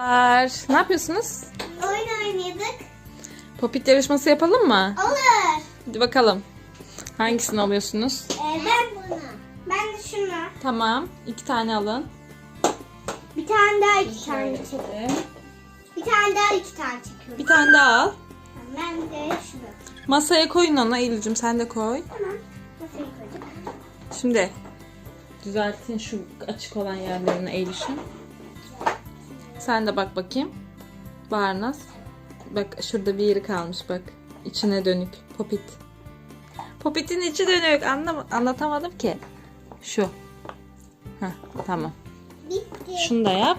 Merhabalar. Ne yapıyorsunuz? Oyun oynadık. Popit yarışması yapalım mı? Olur. Hadi bakalım. Hangisini alıyorsunuz? Ee, ben buna. Ben de şuna. Tamam. iki tane alın. Bir tane daha iki tane çekiyorum. Bir tane daha iki tane çekiyorum. Bir tane daha al. Ben de şunu. Masaya koyun onu Eylül'cüm sen de koy. Tamam. Masaya koyduk. Şimdi düzeltin şu açık olan yerlerini Eylül'cüm. Sen de bak bakayım. Barnaz. Bak şurada bir yeri kalmış bak. İçine dönük. Popit. Popit'in içi dönük. Anlam anlatamadım ki. Şu. Heh, tamam. Bitti. Şunu da yap.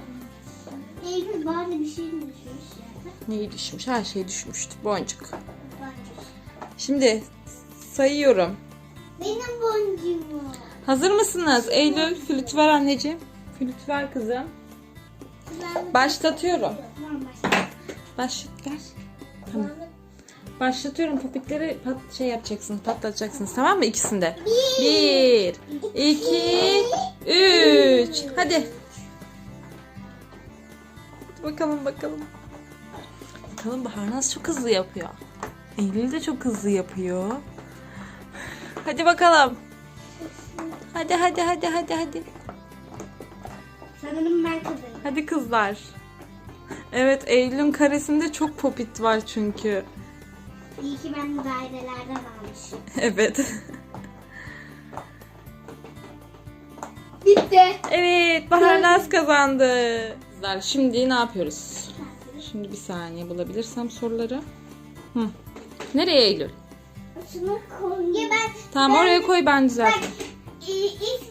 Eylül bana bir şey mi düşmüş ya? Neyi düşmüş? Her şey düşmüştü. Boncuk. Boncuk. Şimdi sayıyorum. Benim boncuğum. Hazır mısınız? Eylül flüt ver anneciğim. Flüt ver kızım. Başlatıyorum. Tamam başla. Başlat ver. Tamam. Başlatıyorum. Popitleri pat şey yapacaksınız, patlatacaksınız. Tamam mı? İkisinde. Bir, iki, üç. Hadi. Bakalım bakalım. Bakalım Bahar nasıl çok hızlı yapıyor. Eylül de çok hızlı yapıyor. Hadi bakalım. Hadi hadi hadi hadi hadi. Sanırım ben kazandım. Hadi kızlar. Evet Eylül'ün karesinde çok popit var çünkü. İyi ki ben de dairelerden almışım. Evet. Bitti. Evet Bahar Naz kazandı. Kızlar şimdi ne yapıyoruz? Şimdi bir saniye bulabilirsem soruları. Hı. Nereye Eylül? Şunu koy. Ya ben Tamam ben- oraya koy ben Bak düzelteyim. i- is,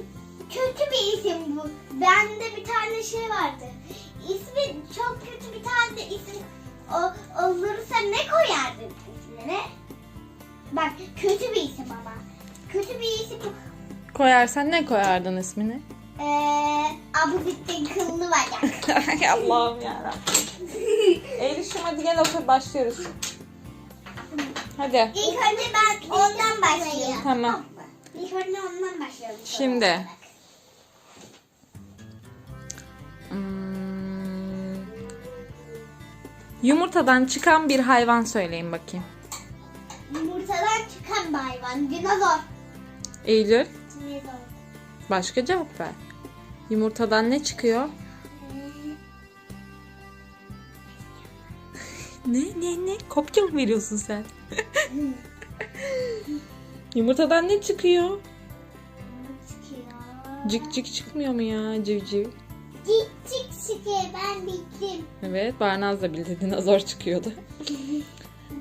kötü bir isim bu. Bende bir tane şey vardı. İsmi çok kötü bir tane de isim o, olursa ne koyardın ismine? Bak kötü bir isim ama. Kötü bir isim Koyarsan ne koyardın ismini? Eee Abu Bittin kıllı bacak. Allah'ım yarabbim. Eylül'cüm hadi gel otur başlıyoruz. Hadi. İlk önce ben ondan başlayayım. Tamam. İlk önce ondan başlayalım. Şimdi. Yumurtadan çıkan bir hayvan söyleyin bakayım. Yumurtadan çıkan bir hayvan. Dinozor. Eylül Dinozor. başka cevap ver. Yumurtadan ne çıkıyor? ne ne ne? Kopya mı veriyorsun sen? Yumurtadan ne çıkıyor? Çıkıyor. Cik cik çıkmıyor mu ya civciv? Cik çıkıyor ben bildim. Evet Barnaz da bildi dinozor çıkıyordu.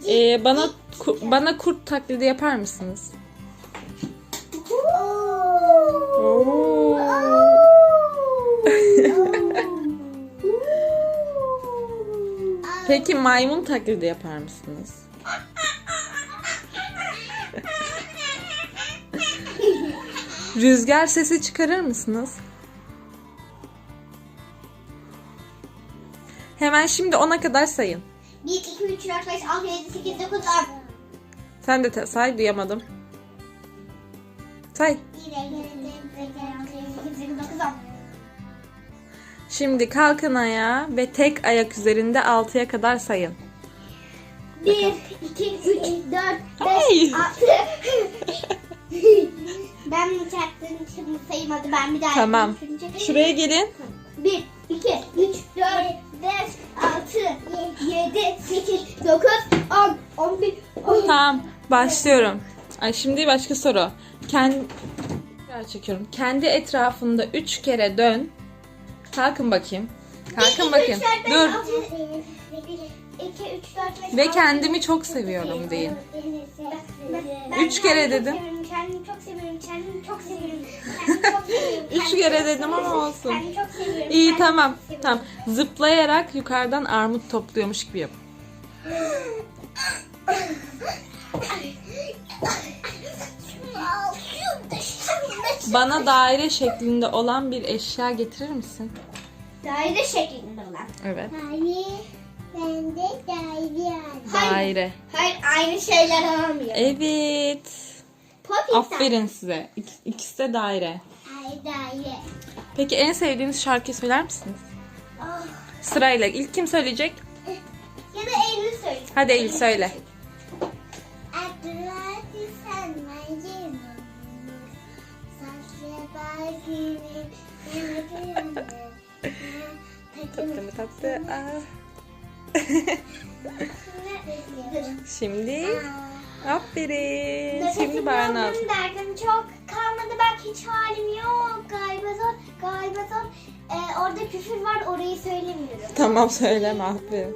Ee, bana ku- bana kurt taklidi yapar mısınız? Oo. Peki maymun taklidi yapar mısınız? Rüzgar sesi çıkarır mısınız? Hemen şimdi ona kadar sayın. 1, 2, 3, 4, 5, 6, 7, 8, 9, 10. Sen de te- say duyamadım. Say. 1, 2, 3, 4, 5, 6, 7, 8, 9, 10. Şimdi kalkın ayağa ve tek ayak üzerinde 6'ya kadar sayın. 1, 2, 3, 4, 5, Ay. 6. ben bunu çaktığım için saymadı. Ben bir daha Tamam. yapayım çünkü. Şuraya gelin. 1, 2, 3, 4, 5, 6, 7, 8, 9, 10, 11, 12. Tamam. Başlıyorum. Ay şimdi başka soru. Kendi çekiyorum. Kendi etrafında 3 kere dön. Kalkın bakayım. Kalkın bakayım. Dur. 2, 3, 4, 5, Ve kendimi çok seviyorum deyin. Üç kere dedim. Kendimi çok seviyorum. Kendimi çok seviyorum. Kendimi çok seviyorum. Üç kere dedim ama olsun. Kendimi çok seviyorum. İyi kendimi tamam. çok seviyorum. Tamam. Zıplayarak yukarıdan armut topluyormuş gibi yap. Bana daire şeklinde olan bir eşya getirir misin? Daire şeklinde olan. Evet. Hayır. Ben de daire Hayır. Daire. Hayır aynı şeyler alamıyorum. Evet. Popit Aferin size. İk- İkisi de daire. Hayır daire. Peki en sevdiğiniz şarkıyı söyler misiniz? Ah, Sırayla. İlk kim söyleyecek? Ya da Eylül söyle. Hadi Eylül söyle. Abdülhadi sen. Saçlı Tatlı mı tatlı? Aa. Şimdi aferin. Şimdi Barnaz. derdim çok kalmadı bak hiç halim yok galiba zor galiba zor Ee, orada küfür var orayı söylemiyorum. Tamam söyleme aferin.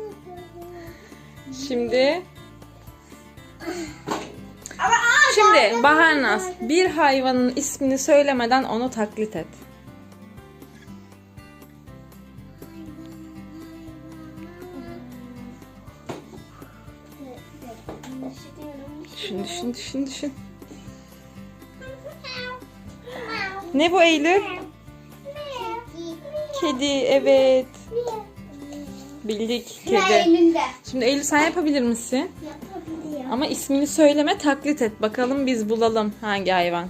Şimdi Şimdi Baharnaz bir hayvanın ismini söylemeden onu taklit et. Düşün düşün düşün düşün. Ne bu Eylül? Kedi evet. Bildik kedi. Şimdi Eylül sen yapabilir misin? Yapabiliyor. Ama ismini söyleme taklit et. Bakalım biz bulalım hangi hayvan.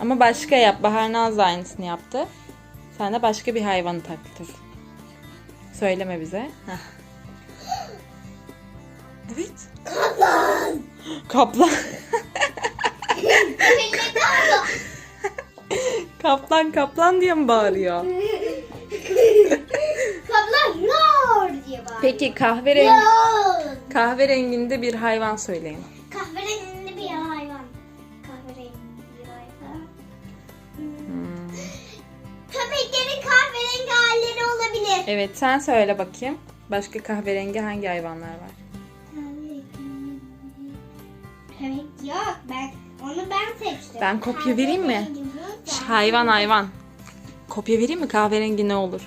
Ama başka yap. Bahar Naz da aynısını yaptı. Sen de başka bir hayvanı taklit et. Söyleme bize. Heh. Evet. Kaplan. Kaplan. kaplan kaplan diye mi bağırıyor? Kaplan roar diye bağırıyor. Peki kahverengi Roar. kahverenginde bir hayvan söyleyin. Kahverengili bir hayvan. Kahverengi bir hayvan. Hmm. Köpeklerin kahverengi halleri olabilir. Evet sen söyle bakayım. Başka kahverengi hangi hayvanlar var? Köpek yok ben onu ben seçtim. Ben kopya vereyim mi? Kahverengi Hayvan hayvan. Kopya vereyim mi? Kahverengi ne olur?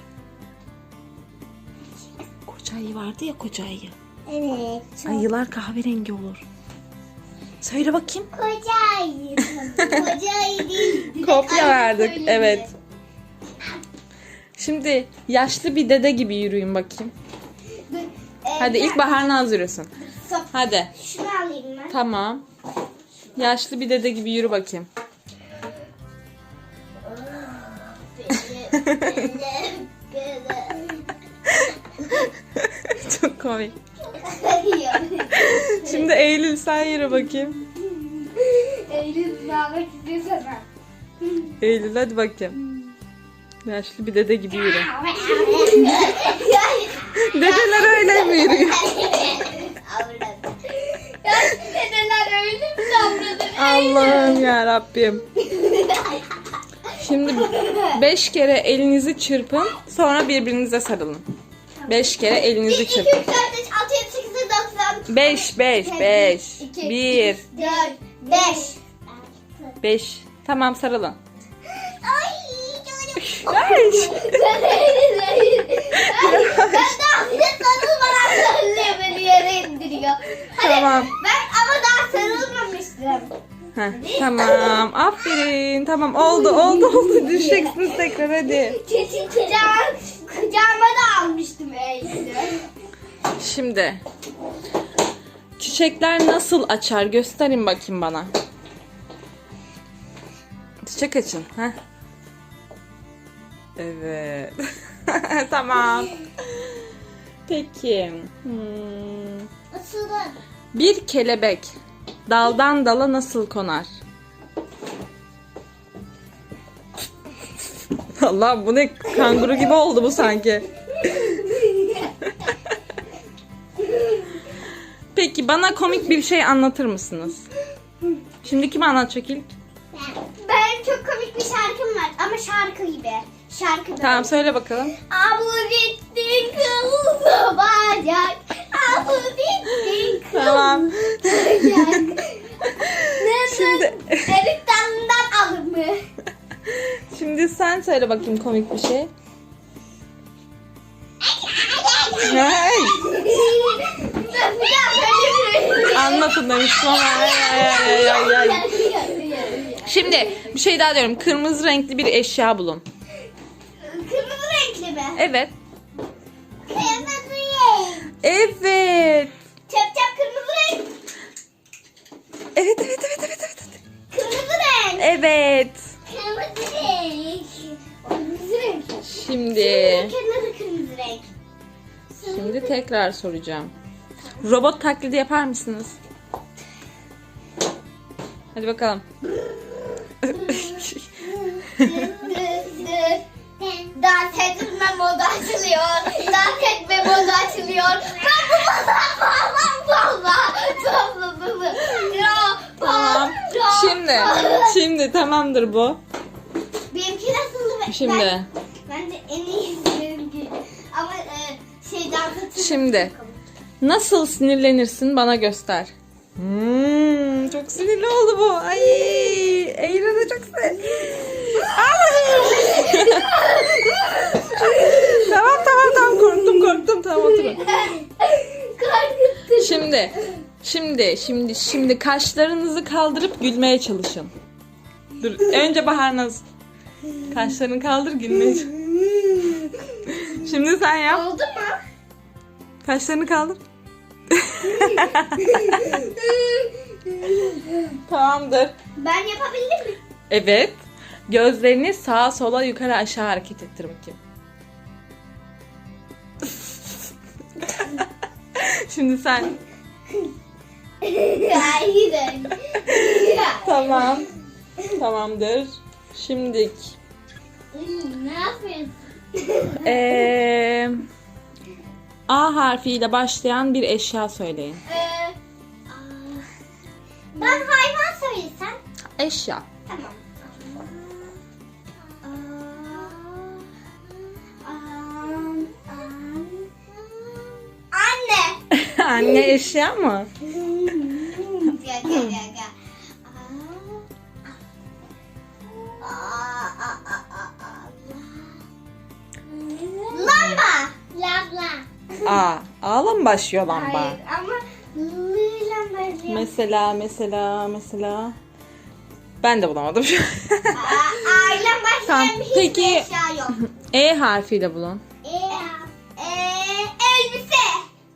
Koca ayı vardı ya koca ayı. Evet. Çok Ayılar kahverengi olur. Söyle bakayım. koca ayı. koca ayı değil. Kopya verdik. söyledi. Evet. Şimdi yaşlı bir dede gibi yürüyün bakayım. E, Hadi ilk Bahar Naz yürüsün. Hadi. Ben. Tamam. Yaşlı bir dede gibi yürü bakayım. Çok komik. Şimdi Eylül sen yürü bakayım. Eylül almak istiyorsan. Eylül hadi bakayım. Yaşlı bir dede gibi yürü. Dedeler öyle mi yürüyor? Allah'ım ya Rabbim. Şimdi beş kere elinizi çırpın. Sonra birbirinize sarılın. Beş kere 1, elinizi 2, 3, 4, 5, çırpın. 6, 7, 8, 9, 10, Beş, beş, beş. İki, Bir, 4, 5. beş. Tamam sarılın. Ay, Tamam. Ben ama daha sarılmamıştım. Heh, tamam. Aferin. Tamam oldu oldu oldu. Düşeceksiniz tekrar hadi. Kesin kucağım, kucağıma da almıştım Eylül'ü. Şimdi çiçekler nasıl açar gösterin bakayım bana. Çiçek açın. Heh. Evet. tamam. Peki. Hmm. Bir kelebek daldan dala nasıl konar? Allah bu ne kanguru gibi oldu bu sanki. Peki bana komik bir şey anlatır mısınız? Şimdi kim anlatacak ilk? Ben çok komik bir şarkım var ama şarkı gibi. Şarkı böyle. Tamam söyle bakalım. Abu bittin kıllı bacak. Tamam. Şimdi- erik dalından alınmış. Şimdi sen söyle bakayım komik bir şey. Hey, anlatın demiştim ama. Ay, ay, ay, ay, ay. Şimdi bir şey daha diyorum. Kırmızı renkli bir eşya bulun. Kırmızı renkli mi? Evet. Renk. Evet. Çap çap kırmızı renk. Evet evet evet evet evet. Kırmızı renk. Evet. Kırmızı renk. Kırmızı renk. Şimdi Kenarı kırmızı renk. Şimdi tekrar soracağım. Robot taklidi yapar mısınız? Hadi bakalım. Dans etme modu açılıyor. Dans etme modu açılıyor. Ben bu falan falan. tamam. Şimdi, şimdi tamamdır bu. Benimki nasıldı? Şimdi. Ben, ben de en iyisi benimki. Ama e, şey dans. Şimdi. Nasıl sinirlenirsin bana göster. Hmm, çok sinirli oldu bu. Ay, Eylül de çok sinirli. tamam tamam tamam korktum korktum tamam oturun. Şimdi, şimdi, şimdi, şimdi kaşlarınızı kaldırıp gülmeye çalışın. Dur, önce Bahar Naz. Kaşlarını kaldır gülmeye çalış. Şimdi sen yap. Oldu mu? Kaşlarını kaldır. Tamamdır. Ben yapabildim mi? Evet. Gözlerini sağa sola yukarı aşağı hareket ettir bakayım. Şimdi sen. Hayır. Tamam. Tamamdır. Şimdik. Hmm, ne yapıyorsun? Ee, A harfiyle başlayan bir eşya söyleyin. Ee, aa, ben hayvan söylesem. Eşya. Tamam. Anne. Anne eşya mı? A. A'la mı başlıyor lamba? Hayır ama lamba başlıyor. Mesela, mesela, mesela. Ben de bulamadım şu an. Aa, Ailem başlayan Tamam, hiçbir peki- eşya yok. E harfiyle bulun. Ee, ee, elbise.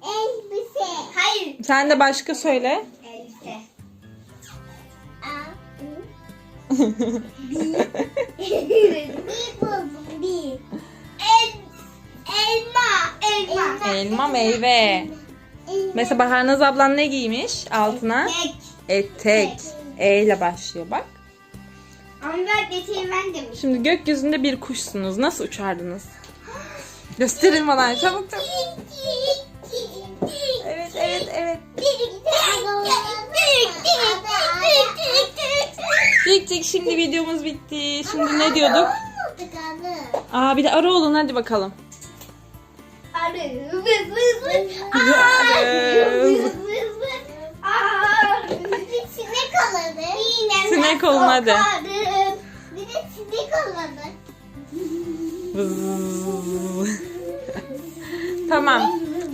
Elbise. Hayır. Sen de başka söyle. Elbise. Bir buldum elma. Elma. Meyve. Mesela Bahar Naz ablan ne giymiş altına? Tek. Etek. E ile başlıyor bak. Ben geçeyim ben demiş. Şimdi gökyüzünde bir kuşsunuz. Nasıl uçardınız? Gösterin bana çabuk çabuk. Evet evet evet. Tik tik şimdi videomuz bitti. Şimdi ne diyorduk? Aa bir de arı olun hadi bakalım. Aa, sinek. Yine Sinek olun hadi. Bir de sinek oladı. Vız. tamam.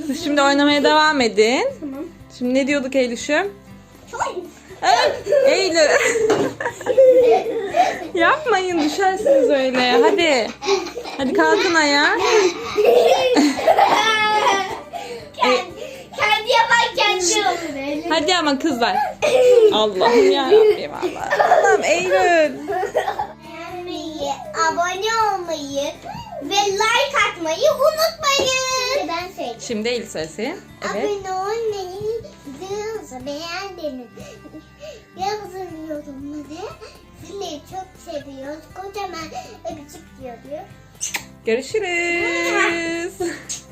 Siz şimdi oynamaya devam edin. Tamam. Şimdi ne diyorduk Eylül'üm? Evet, Eylül. Yapmayın düşersiniz öyle. Hadi. Hadi kalkın ayağa. kendi, kendi yapan kendi olur. Hadi ama kızlar. Allah'ım yarabbim Allah. Allah'ım Eylül. Beğenmeyi, abone olmayı ve like atmayı unutmayın. Ben söyleyeyim. Şimdi Eylül söylesin. Evet. Abone olmayı, videomuzu beğendiniz. Yazın yorumları. Sizleri çok seviyoruz. Kocaman öpücük diyoruz. Görüşürüz.